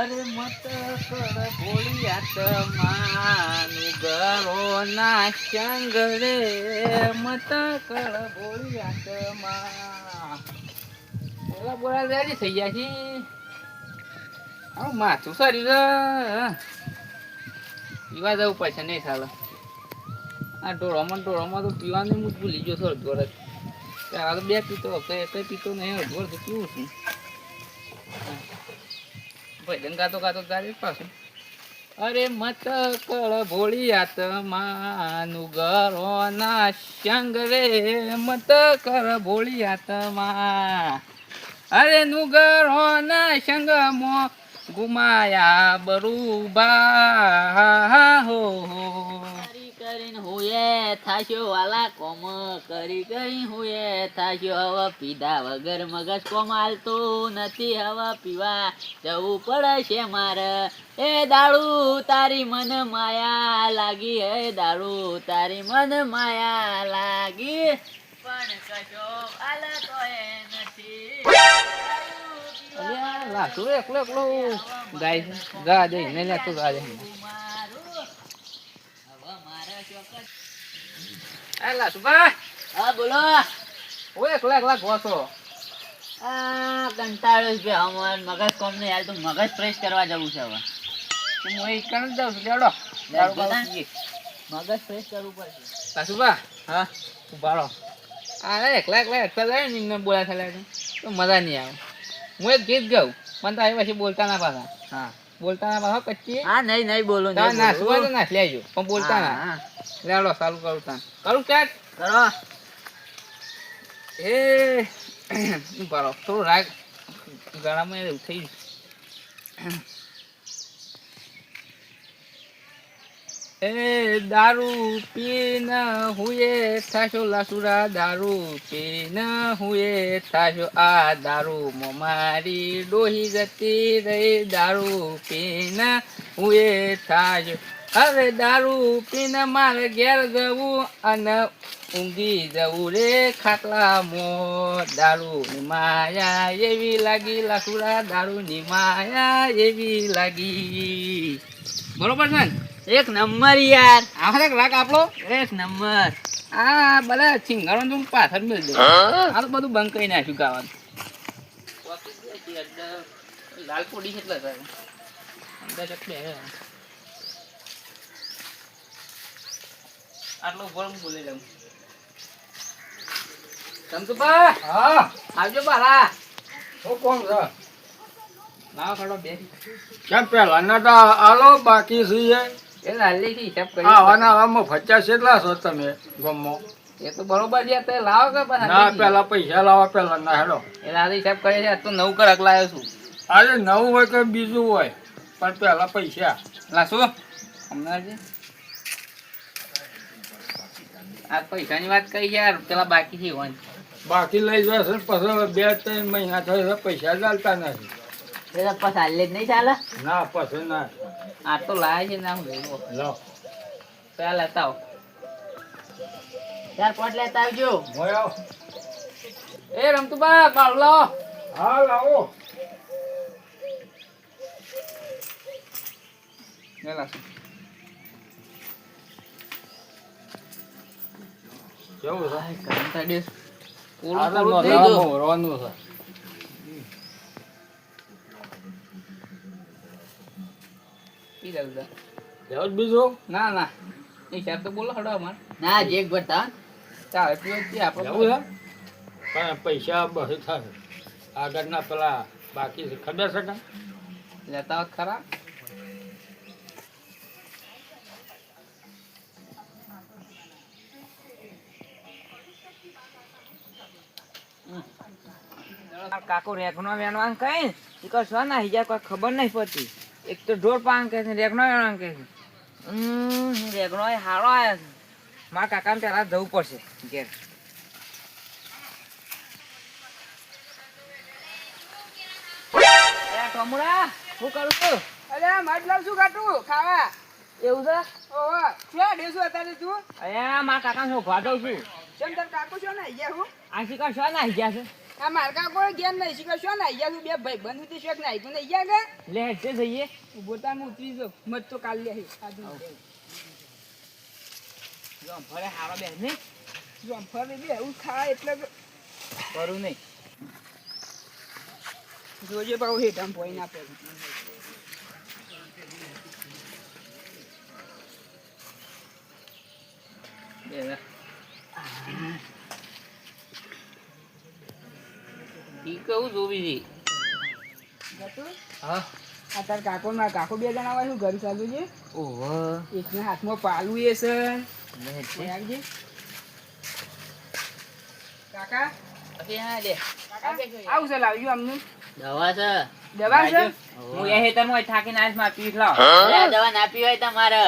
અરે મત કર ભોળિયા તમારું ગરો ના શંગરે મત કર ભોળિયા માં. બોલા બોલા રેડી થઈ ગયા છે. હા માથું સારી રે પીવા જવું પડશે નહીં ચાલે આ ઢોળામાં ઢોળામાં તો પીવાનું હું ભૂલી ગયો છું અડધો અડધ તો બે પીતો હતો એક પીતો નહીં, અડધો તો પીવું છું. ભજન ગાતો ગાતો તારી પાછું. અરે મત કળ ભોળિયાત માનું ગરો ના શંગ રે મત કર ભોળિયાત તમા અરે નુગરો ના સંગમો ગુમાયા બરુબા હો કરી હુએ થાશ્યો વાલા કોમ કરી કરી હુએ થાશ્યો. હવે પીધા વગર મગજ કોમ હાલતું નથી. હવે પીવા જવું પડશે મારે. એ દારૂ તારી મન માયા લાગી. હે દારૂ તારી મન માયા લાગી. પણ કશો હાલ તો એ નથી. એકલો એકલો. ગાય ગા દે ને લેતો ગા દે. એ લાસુ બા હા બોલો. હું એકલા એકલા ગોસો આ કંટાળો છે અમાર મગજ કોમ ને યાર તો મગજ ફ્રેશ કરવા જવું છે હવે. તો હું એ કણ જાઉં છું લેડો. મગજ ફ્રેશ કરવું પડશે. લાસુ બા. હા. ઊભા રહો. આ એકલા એકલા એકલા જાય ને એમને બોલા થયેલા તો મજા નહીં આવે. હું એક ગીત ગાઉં. પણ તારી પછી બોલતા ના પાછા. હા. બોલતા ના પાછા? કચ્ચી હા નહીં નહીં બોલો ના ના સુવા બોલો. લેજો. પણ બોલતા ના. લેડો ચાલુ કરું તાન. કરું ક્યાંક કરો. એ બરો થોડું રાગ. ગળામાં એવું થઈ એ દારૂ પીન હુએ થાશો લાસુરા, દારૂ પીન હુએ થાશો આ દારૂ. મારી ડોહી જતી રહી, દારૂ પીન હુએ થાશો. હવે દારૂ પીન મારે ઘેર જવું અને ઊંઘી જવું રે ખાટલા મો. દારૂ ની માયા એવી લાગી, લાસુરા દારૂ ની માયા એવી લાગી. બરોબર છે ને? એક નંબર યાર. આખરે લાખ આપણો એક નંબર. આ બધા સિંગારો તું પાછળ મેળ દે આ તો બધું બંધ કરી નાખ્યું ગાવાનું. લાલ પોડી એટલે થાય. અંદર એટલે આટલો ઊભો હું બોલી લઉં. ચમચુભા, હા. આવજો બારા. શું કોણ છે? લાવો ખડો બે. કેમ પેલા ના તો આલો? બાકી છે એ લાલી હિસાબ કરી આવાના આવામાં પચાસ કેટલા છો તમે ગમો એ તો બરોબર છે તે લાવો કે ના પેલા પૈસા લાવો પેલા ના હેડો. એ લાલી હિસાબ કરે છે તો નવ કડક લાવ્યો છું. અરે નવું હોય કે બીજું હોય પણ પેલા પૈસા. લાસુ હમણાં જે. આ પૈસાની વાત કહી યાર પેલા બાકી છે બાકી લઈ જશે પછી બે ત્રણ મહિના થયો પૈસા ચાલતા નથી. એ તો પછી હાલે જ નહીં ચાલે ના પછી ના આ તો લાવે છે ના હું લેવો લો પેલા લેતા આવો ચાર પોટ લેતા આવજો મોયો એ રમતુબા બાળુ લાવો હા લાવો કેવું થઈ ગયું. છે. પી લે જ બીજો? ના ના. એ હિસાબ તો બોલો હડો અમાર. ના જેક ભરતા ચાલે પીવો જ છે? આપણે પણ પૈસા બસ થાય. આગળના પેલા બાકી ખબર છે? લેતા ખરા. કાકો રેખનો વેણવાન કઈ? ઈ ના હિજા કોઈ ખબર નહીં પડતી. એક તો ઢોર પાન કે છે રેગનો એણ કે છે. રેગનો એ હારો આવ્યા છે. મારા કાકાને ત્યારે જવું પડશે ઘેર. એ ટોમુડા શું કરું છું? અરે માટલાલ શું કાટું ખાવા. એવું છે? ઓહો ક્યાં ડેસું અત્યારે તું? અહીંયા મારા કાકા શું ઊભા દઉં છું. કેમ તાર કાકુ છો ને ગયા હું. આ શીખર શું ના ગયા છે. આ મારકા કોઈ ગેમ નહીં શીખો શું ના? ગયા તું બે ભાઈ બંધ હતી શોખ નાઈ તું નહીં ગયા કે લે હેઠે જઈએ. તાર હું ઉતરી જાઉં. મત તો કાલ લે જો. ભરે હારો બે નહીં જો આમ ફરે બે એવું ખાય એટલે કરું નહીં. જોજે પાછું હેઠ આમ ના પડે બે ઈ જોવી છે? હા. આ તાર કાકો મારા કાકો બે જણા આવે ઘર ચાલુ છે? ઓહો. એકના હાથમાં પાલું એ છે. લે હેઠે. કોઈ આવજે કાકા? પછી હા લે. કાકા આવું છે લાવજો આમનું દવા છે. દવા છે? હું એ થાકીને આવીશમાં પીસ લાવ. દવા ના પી હોય તમારે.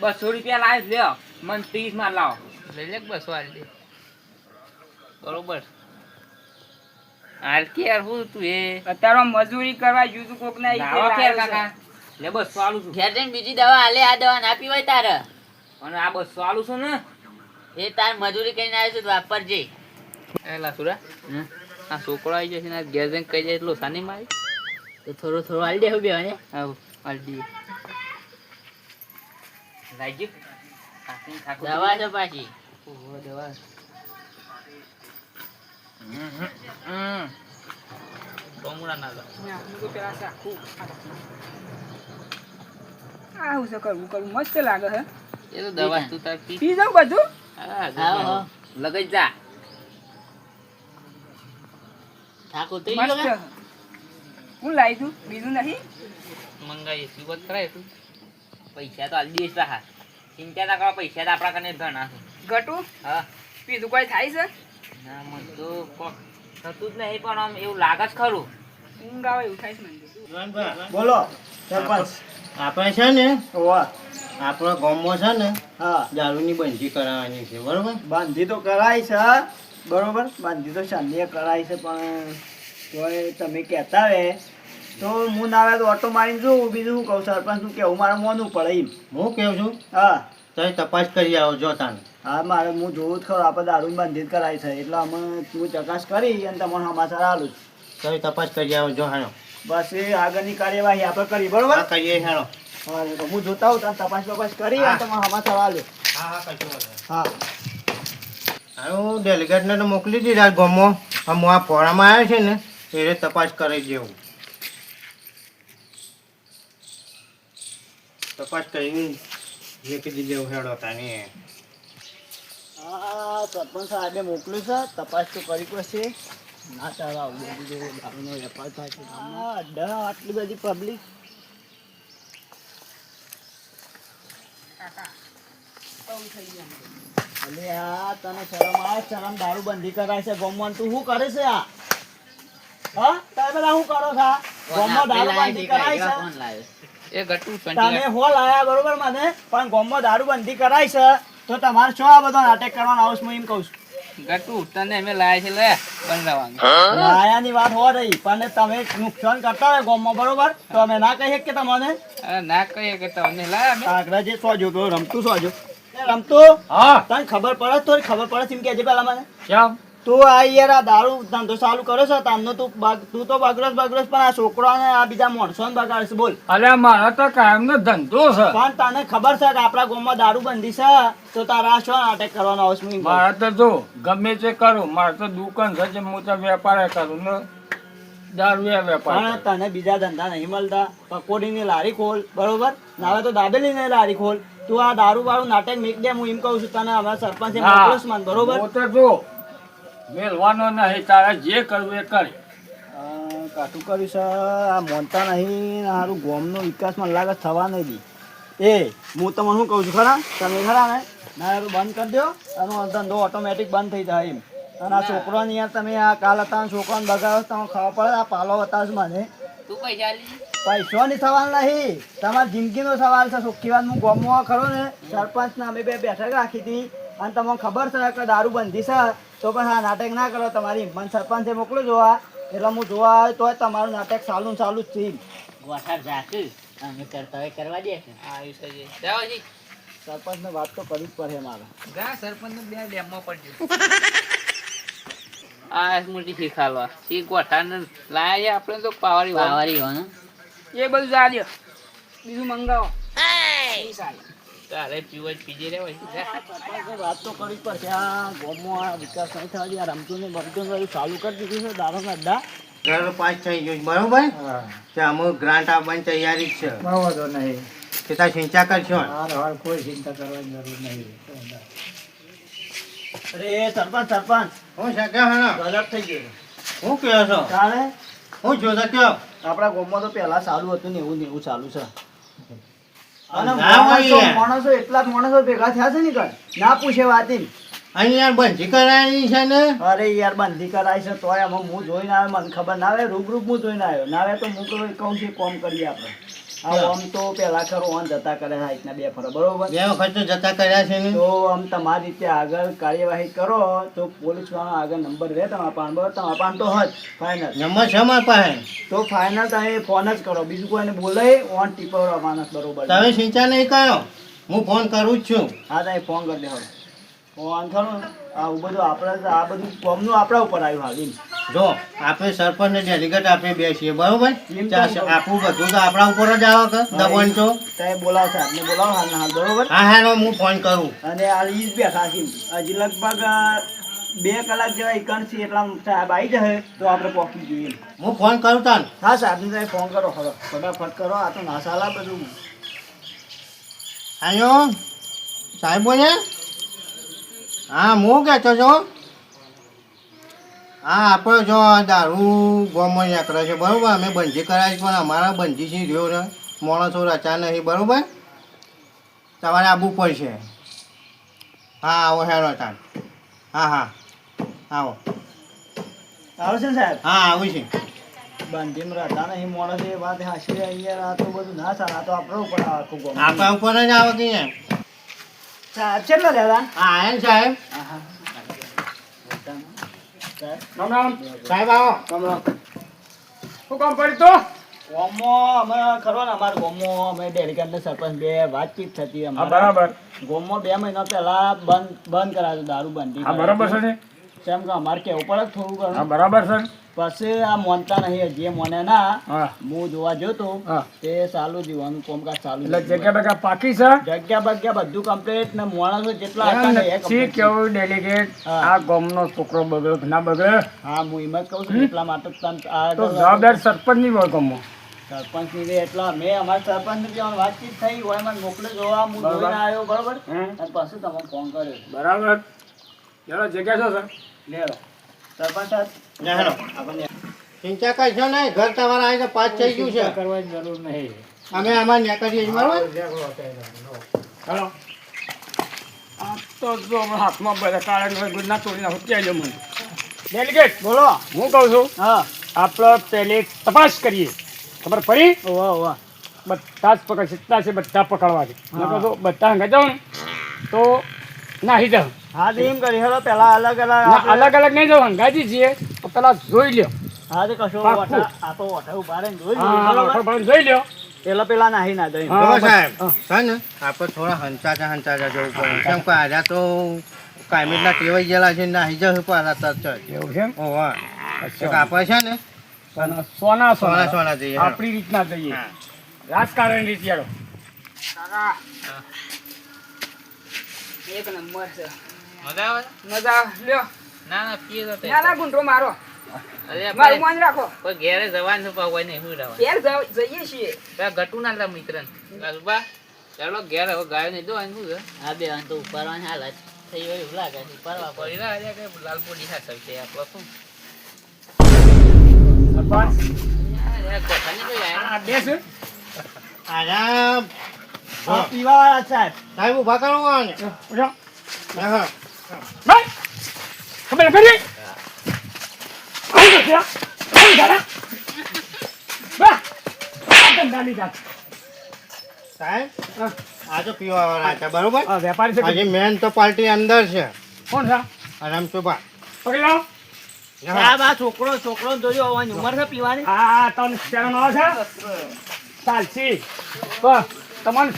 બસો રૂપિયા લાવીશ લ્યો. મને ત્રીસમાં લાવ. લઈ લે બસો હાલ દે? બરોબર. હાલ કે યાર હું તું એ? અત્યારે મજૂરી કરવા ગયું કોક ના નાવા કે કાકા. લે બસો આલું છું. ઘેર જઈને બીજી દવા આલે આ દવા ના પી હોય તારે. અને આ બસ આલું છું ને? એ તાર મજૂરી કરીને આવ્યો છું તો વાપરજે એ લાસુરા આ છોકરો આવી જશે ને ઘેર જઈને કહી જાય એટલો સાની મારી. તો થોડો થોડો હાલી દેવું બે ને આવ હાલ દઈએ લાગજો દવા છે પાછી. દવા. હું. આ હું કરવું કરવું મસ્ત લાગે હે એ તો દવા તું તાર પી. પી જાઉં બધું હા, આવો, આવો. જા ઠાકોર તો મસ્ત હું લાવી તું બીજું નહીં મંગાવીએ સીવત કરાય તું પૈસા તો દઈશ પાછા ચિંતા ના કરો પૈસા તો આપણા કને ઘણા ઘટું હા બીજું કોઈ થાય છે ના મને તો થતું જ નહીં પણ આમ એવું લાગે જ ખરું. ઊંઘ આવે એવું થાય છે બોલો સરપંચ. આપણે છે ને આપણા ગામમાં છે ને હા. દારૂની બંધી કરાવવાની છે બરોબર? બાંધી તો કરાય છે બરોબર બાંધી તો શાંતિએ કરાય છે પણ તોય તમે કહેતા હવે તો હું ના આવે તો ઓટો મારીને જોઉં. બીજું શું કહું સરપંચ શું કેવું? મારે મોનું પડે એમ. હું કેવું છું? હા. તમે તપાસ કરી આવો જો તાને હા મારે હું જોઉં જ ખરો આપણે દારૂ બાંધી જ કરાય છે. એટલે અમે તું ચકાસ કરી અને તમને સમાચાર આલું તમે તપાસ કરી આવો જો હાલો બસ એ આગળની કાર્યવાહી આપણે કરી બરોબર? કરીએ હાલો હા તો હું જોતા હોઉં તમે તપાસ તપાસ કરી અને તમને સમાચાર આલું. હા હા હા. હું ડેલિગેટને તો મોકલી દીધા ગમો. આમ આ ફોરામાં આવ્યા છે ને એ તપાસ કરી દેવું તપાસ કરીને કીધી દેવું હેડો તાને. હા સરપંચ સાહેબે મોકલ્યું છે. તપાસ તો કરી પડશે. ના ચાલો આવડે દારૂનો વેપાર થાય છે હા અડ્ડા આટલી બધી પબ્લિક અલે આ તને શરમ આવે? શરમ દારૂ બંધી કરાય છે ગોમમાં તું શું કરે છે આ? હા તમે બધા શું કરો છો? ગોમમાં દારૂ બંધી કરાય છે? એ ગટુ તમે હોલ આયા બરોબર મને? પણ ગોમમાં દારૂ બંધી કરાય છે. તો તમારે શું આ બધો નાટક કરવાનો? આવશ હું એમ કહું છું. ગટુ તને અમે લાયા છે લે બંધાવાનું. માયાની વાત હો રહી પણ તમે નુકસાન કરતા હોય ગામમાં બરોબર? તો અમે ના કહીએ કે તમને? ના કહીએ કે તમને. લાયા અમે? આગળ જે સોજો રમતું સોજો. એ રમતું? હા. તને ખબર પડે? તો ખબર પડે એમ કહેજે પેલા મને. કેમ તું આ યાર આ દારૂ ધંધો ચાલુ કરો છો તમને તું તું તો બગડસ બગડસ પણ આ છોકરાને આ બીજા માણસોને બગાડશે બોલ. અરે મારા તો કાયમનો ધંધો છે. પણ તને ખબર છે કે આપણા ગામમાં દારૂ બંધી છે તો તારા શું નાટક કરવાનો આવશે એમ તો જો ગમે તે કરું મારે તો દુકાન છે જે હું તો વેપાર કરું ને દારૂ વેપાર પણ તને બીજા ધંધા નહીં મળતા. પકોડીની લારી ખોલ બરોબર? નાવે તો દાબેલીની લારી ખોલ. તું આ દારૂ વાળું નાટક મેક દે હું એમ કહું છું તને અમારા સરપંચ. મોકલું છું બરોબર? તો જો મેલવાનો નહીં તારે જે કરવું એ કરે. આ કાઠું કર્યું છે આ મોનતા નહીં સારું ગોમનો વિકાસ મને લાગે થવા નહીં દી. એ હું તમને શું કહું છું ખરા? તમે ખરા ને? ના એ બંધ કરી દો એનો ધંધો ઓટોમેટિક બંધ થઈ જાય એમ. અને આ છોકરાને યાર તમે આ કાલ હતા ને છોકરાને બગાડો તમે ખાવા પડે આ પાલો હતા મને. તું પૈસા લી. પૈસાની સવાલ નહીં. તમારી જિંદગીનો સવાલ છે સુખી વાત હું ગોમમાં ખરો ને. સરપંચને અમે બે બેઠક રાખી હતી. અને તમને ખબર છે કે દારૂ બંધી છે તો પણ આ નાટક ના કરો તમારી મને સરપંચે મોકલો જોવા. એટલે હું જોવા આવ્યો તોય તમારું નાટક ચાલુ ને ચાલુ જ થઈ ગોઠાર જાશું અમે કરતા હોય કરવા દે સરપંચ છે સરપંચને વાત તો કરવી જ પડે મારે. ગા સરપંચ બે ડેમમાં પડજો. આ મોટી શીખાલવા શી ગોઠાને લાયા આપણે તો પાવારી પાવારી હોય એ બધું જા લ્યો બીજું મંગાવો. એ સારું તારે પીવો જ પીજે રે વાત તો કરવી જ પડશે. આ ગામમાં આ વિકાસ નહીં થવા દે. આ રમતું ને બમતું ચાલુ કરી દીધું છે. દારૂના અડ્ડા. ઘર પાંચ થઈ ગયું બરોબર? કે અમુક ગ્રાન્ટ આપવાની તૈયારી છે. વાંધો નહીં. કે તાર સિંચા કરશો? ને? હાલ હાલ કોઈ ચિંતા કરવાની જરૂર નહીં. અરે સરપંચ સરપંચ. હું છે? કે હે ગલત થઈ ગયો. હું કહો છો? કાલે? હું જોતા કયો? આપણા ગામમાં તો પહેલા સારું હતું ને એવું ને એવું ચાલુ છે. માણસો માણસો એટલા માણસો ભેગા થયા છે ને કઈ ના પૂછે વાત. એમ અહીં બંધી કરાવી છે ને? અરે યાર બંધી કરાય છે તોય આમાં હું જોઈને આવ્યો મને ખબર ના આવે રૂબરૂપ હું જોઈને આવ્યો. ના આવે તો હું કહું કહું છું કોમ કરીએ આપણે. આ આમ તો પેલા ખરો ઓન જતા કરે છે આ રીતના બે ફરો બરોબર? બે વખત તો જતા કર્યા છે ને. તો આમ તમારી રીતે આગળ કાર્યવાહી કરો તો પોલીસ વાળો આગળ નંબર રહે તમારા પાન બરોબર? તમારા પાન તો હજ ફાઇનલ નંબર છે મારી પાસે. તો ફાઇનલ તમે ફોન જ કરો બીજું કોઈને બોલાય ઓન ટીપર માણસ બરોબર તમે સિંચા નહીં કરો. હું ફોન કરું જ છું. હા તમે ફોન કરી દેવો ફોન કરો ને આવું બધું આપણે આ બધું કોમનું આપણા ઉપર આવ્યું હાલ જો આપણે સરપંચ ને ડેલિગેટ આપણે બેસીએ બરોબર. આપણું બધું તો આપણા ઉપર જ આવે કે દબાણ તો તમે બોલાવો સાહેબ બોલાવો હાલ હાલ બરોબર? હા હા હું ફોન કરું. અને આ ઈ જ બેઠા છે હજી લગભગ બે કલાક જેવા ઈકણ છે એટલા સાહેબ આવી જશે તો આપણે પહોંચી જોઈએ હું ફોન કરું તાન. હા સાહેબ તમે ફોન કરો ખરો ફટાફટ કરો આ તો નાસાલા બધું. આયો સાહેબ બોલે હા હું કહેતો છો હા આપણે જો દારૂ ગોમૈયા કરે છે બરોબર? અમે બંધી કરાવી પણ અમારા બંધી છે રહ્યો ને માણસો રચા નહીં બરોબર? તમારે આવવું પડશે હા આવો હેરો તાન. હા હા. આવો. આવો છે સાહેબ? હા આવું છે. બંધીમ રહેતા નહીં માણસ એ વાત હાસી અહીંયા આ તો બધું ના સારા તો આપણે ઉપર આખું આપણા ઉપર જ આવે કે સાહેબ કેટલા લેલા હા આયા સાહેબ. હા હા સાહેબ રામ રામ. સાહેબ આવો. રામ રામ. શું કામ પડ્યું તો? ગામમાં અમે ખરો ને અમારે ગામમાં અમે ડેલિગેટ સરપંચ બે વાતચીત થતી અમારે. બરાબર. ગામમાં બે મહિના પહેલા બંધ બંધ કરાયું દારૂ બંધી. બરાબર છે ને? કેમ કે અમારે કેવું પડે થોડું હા ઘણું બરાબર છે ને? પછી આ મોનતા નહીં જે મોને ના હા. જોવા જોતો તે ચાલુ જીવાનું કોમકાજ ચાલુ એટલે જગ્યા બગ્યા પાકી છે? જગ્યા બગ્યા બધું કમ્પ્લીટ ને માણસો જેટલા હતા ને એ. કેવું ડેલિગેટ આ ગોમનો છોકરો બગડ્યો ના બગડે હા હું એમ જ કહું છું એટલા માટે તો જવાબદાર સરપંચની હોય ગમો સરપંચની એટલા મેં અમારા સરપંચની વાતચીત થઈ હોય મને મોકલે જોવા હું. જોઈને આવ્યો બરોબર? અને પછી તમને ફોન કર્યો. બરાબર. ચાલો જગ્યા છે? સર લેરો સરપંચ સાહેબ. લે ચિંતા કરશો નહીં ઘર તમારા આવી પાંચ થઈ ગયું છે. કરવાની જરૂર નહીં. અમે આમાં નેકરીએ જ બરોબર? હેલો. આ તો જો હાથમાં બધા કાળા ગુડ ના તોડી નાખો ત્યાં જો મને ડેલિગેટ બોલો. હું કહું છું હા. આપણે પહેલી તપાસ કરીએ. ખબર પડી? વાહ વાહ બધા જ પકડ જેટલા છે બધા પકડવા છે. બધા હંગા જાઉં ને તો નાહી જાઉં. હા એમ કરી હેલો પહેલાં અલગ અલગ અલગ અલગ નહીં જાઉં હંગાજી છીએ. પેલા જોઈ લ્યો. હા તો કશો આ તો ઓઠા ઊભા રહીને જોઈ હા લઈએ, બરોબર? બરાબર, જોઈ લ્યો. પેલા પેલા નાહી ના દઈ. સાહેબ છે ને? આપણે થોડા હંચાચા હંચાચા જવું પડે. કેમ કે આજે તો ટેવાઈ ગયેલા છે નાહી જશે પાછા તરત એવું છે? ઓવા આપણે છે ને? સોના સોના. સોના જઈએ. આપણી રીતના જઈએ. રાજકારણ રીત કાકા. એક નંબર છે. મજા આવે? મજા લ્યો. ના ના પીએ તો ના ના ગુંડો મારો. અરે મારું મન રાખો. કોઈ ઘેરે જવાનું છે પણ નહીં હું રહેવાનું. ઘેર જઈએ છીએ. પેલા ગટુ ના લા મિત્ર લાલુબા ચાલો ઘેર હવે ગાયો નહીં દો શું છે? આ બે તો ઉપાડવાની હાલત થઈ હોય એવું લાગે છે પરવા પડી. રહ્યા છે કે લાલપોડી હા સર છે આપણો શું? બે હા, પીવા સાહેબ. સાહેબ ઊભા કરો કોને હા ખબર કરી આવું તો આવું જાત. સાહેબ આ તો બરોબર? વેપારી છે. કે- મેન તો પાર્ટી અંદર છે. કોણ છે? રમતુભા પકડી. લો સાહેબ આ છોકરો છોકરો જોજો આવવાની ઉંમર છે પીવાની? આ ત્રણ શેરો નો છે. ચાલશી તો તમારે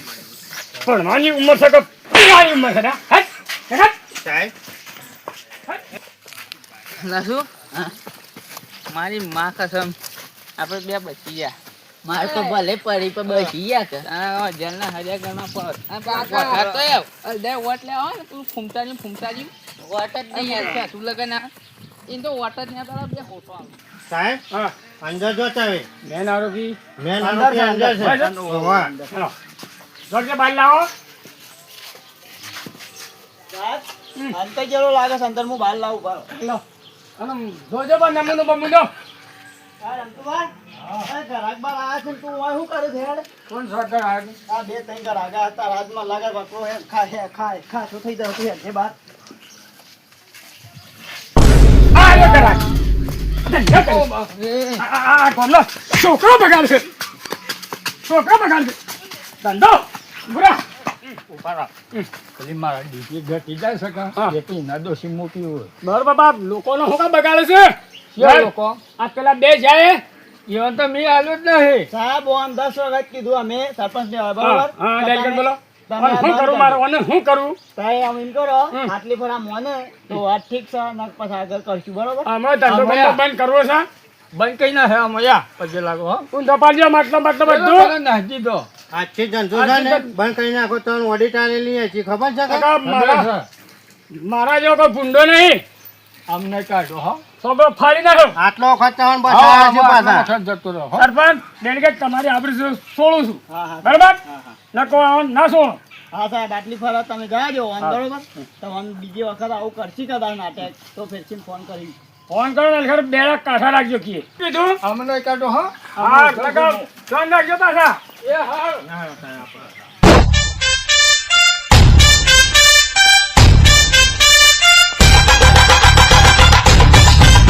ભણવાની ઉંમર છે કે પીવાની ઉંમર છે? ને? હેટ, હેટ. સાહેબ લાસુ મારી માં કસમ. આપણે બે બચી ગયા. મારે તો ભલે પડી પણ બચી ગયા કે? આ જેલના હજાર ગણવા પર આ તો આવ અરે વોટ ને જ નહીં આવતા. તું લગન આ. તો વોટ જ નહીં આવતા બે ફોટો આવે. સાહેબ હા અંદર જો ચાવે મેન આરોગી મેન અંદર અંદર છે. અંદર. હોવા. હાલો લાવો. સાહેબ અંતર જેવો લાગે હું બહાર લાવું બહાર લો. અને જોજો બા નમૂનો બમૂનો ગ્રાહક બાર આ છે તું શું કરે છે હેડ? કોણ આવે આ બે ત્રણ ગ્રાહક આવ્યા હતા રાજમાં લાગે હે ખા હે હે, શું થઈ જાય તું હેડ છે બાર. આ લે કરા આ આ છોકરો બગાડ છે છોકરો બગાડ છે ધંધો. બુરા. મારા ડીપી ઘટી જાય છે હા. કાં? એટલી દોષી મૂકી હોય. બરોબર બાપ લોકોનો શું કામ બગાડે છે? કેવા લોકો? આ પેલા બે જાય. ઈવન તો મેં આલ્યું જ નહીં. સાહેબ ઓન દસ વખત કીધું અમે સરપંચ ને બરોબર? હા ડાયરેક્ટ બોલો. તમે અને આ શું બંધ કરું કરી અને શું કરું? તારે આમ એમ કરો આટલી ફર મોને તો વાત ઠીક છે નક પછી આગળ કરશું બરોબર? ધંધો બંધ બંધ કરવો છે? બંધ કઈ ના હે મજા પછી લાગો હો. હું ધપાડજો માટલો માટલો બધું. નાખી દો આજથી ધંધો છે ને બંધ કરી નાખો તો ઓડિટ આલેલી હશે ખબર છે કાકા, મારા મારા જેવો કોઈ ભૂંડો નહીં. અમને કાઢો હો. છોકરો ફાડી નાખો. આટલો વખત તમને હા, છે પાછા. જતો રહો સરપંચ ડેલિગેટ તમારી આપણી સોળું છું. હા હા. બરાબર? હા હા. નકો ના છોડો હા સાહેબ આટલી ફર તમે ગયા જો બરોબર? તો બીજી વખત આવું કરશી કદાચ નાટક તો ફેરથી ફોન કરી. ફોન કરો ને ખરે બે કાઠા રાખજો કીએ. કીધું? અમને કાઢો હો. હા કાકા રાખજો પાછા. એ હા.